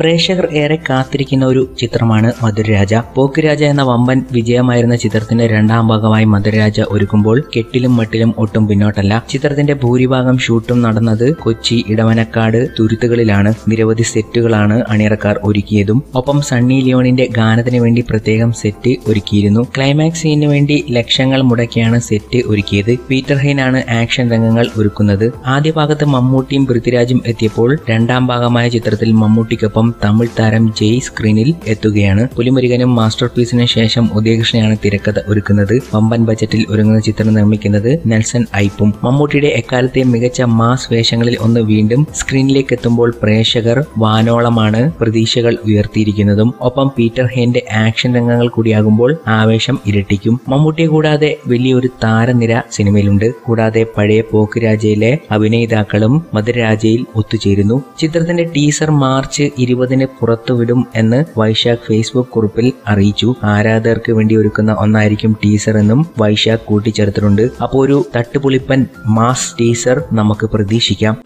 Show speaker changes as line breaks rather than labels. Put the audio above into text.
പ്രേക്ഷകർ ഏറെ കാത്തിരിക്കുന്ന ഒരു ചിത്രമാണ് മധുരരാജ. പോക്കുരാജ എന്ന വമ്പൻ വിജയമായിരുന്ന ചിത്രത്തിന്റെ രണ്ടാം ഭാഗമായി മധുരരാജ ഒരുക്കുമ്പോൾ കെട്ടിലും മട്ടിലും ഒട്ടും പിന്നോട്ടല്ല. ചിത്രത്തിന്റെ ഭൂരിഭാഗം ഷൂട്ടും നടന്നത് കൊച്ചി ഇടവനക്കാട് തുരുത്തുകളിലാണ്. നിരവധി സെറ്റുകളാണ് അണിയറക്കാർ ഒരുക്കിയതും. ഒപ്പം സണ്ണി ലിയോണിന്റെ ഗാനത്തിന് വേണ്ടി പ്രത്യേകം സെറ്റ് ഒരുക്കിയിരുന്നു. ക്ലൈമാക്സ് സീനിന് വേണ്ടി ലക്ഷങ്ങൾ മുടക്കിയാണ് സെറ്റ് ഒരുക്കിയത്. പീറ്റർ ഹെയ്നാണ് ആക്ഷൻ രംഗങ്ങൾ ഒരുക്കുന്നത്. ആദ്യ ഭാഗത്ത് മമ്മൂട്ടിയും പൃഥ്വിരാജും എത്തിയപ്പോൾ രണ്ടാം ഭാഗമായ ചിത്രത്തിൽ മമ്മൂട്ടിക്കൊപ്പം തമിഴ് താരം ജയ് സ്ക്രീനിൽ എത്തുകയാണ്. പുലിമുരുകനും മാസ്റ്റർ പീസിന് ശേഷം ഉദയകൃഷ്ണയാണ് തിരക്കഥ ഒരുക്കുന്നത്. വമ്പൻ ബജറ്റിൽ ഒരുങ്ങുന്ന ചിത്രം നിർമ്മിക്കുന്നത് നെൽസൺ ഐപ്പും. മമ്മൂട്ടിയുടെ എക്കാലത്തെ മികച്ച മാസ് വേഷങ്ങളിൽ ഒന്ന് വീണ്ടും സ്ക്രീനിലേക്ക് എത്തുമ്പോൾ പ്രേക്ഷകർ വാനോളമാണ് പ്രതീക്ഷകൾ ഉയർത്തിയിരിക്കുന്നതും. ഒപ്പം പീറ്റർ ഹേന്റെ ആക്ഷൻ രംഗങ്ങൾ കൂടിയാകുമ്പോൾ ആവേശം ഇരട്ടിക്കും. മമ്മൂട്ടിയെ കൂടാതെ വലിയൊരു താരനിര സിനിമയിലുണ്ട്. കൂടാതെ പഴയ പോക്കുരാജയിലെ അഭിനേതാക്കളും മധുരരാജയിൽ ഒത്തുചേരുന്നു. ചിത്രത്തിന്റെ ടീസർ മാർച്ച് ഇരുപതിന് പുറത്തുവിടും എന്ന് വൈശാഖ് ഫേസ്ബുക്ക് കുറിപ്പിൽ അറിയിച്ചു. ആരാധകർക്ക് വേണ്ടി ഒരുക്കുന്ന ഒന്നായിരിക്കും ടീസർ എന്നും വൈശാഖ് കൂട്ടിച്ചേർത്തിട്ടുണ്ട്. അപ്പോൾ ഒരു തട്ടുപുളിപ്പൻ മാസ് ടീസർ നമുക്ക് പ്രതീക്ഷിക്കാം.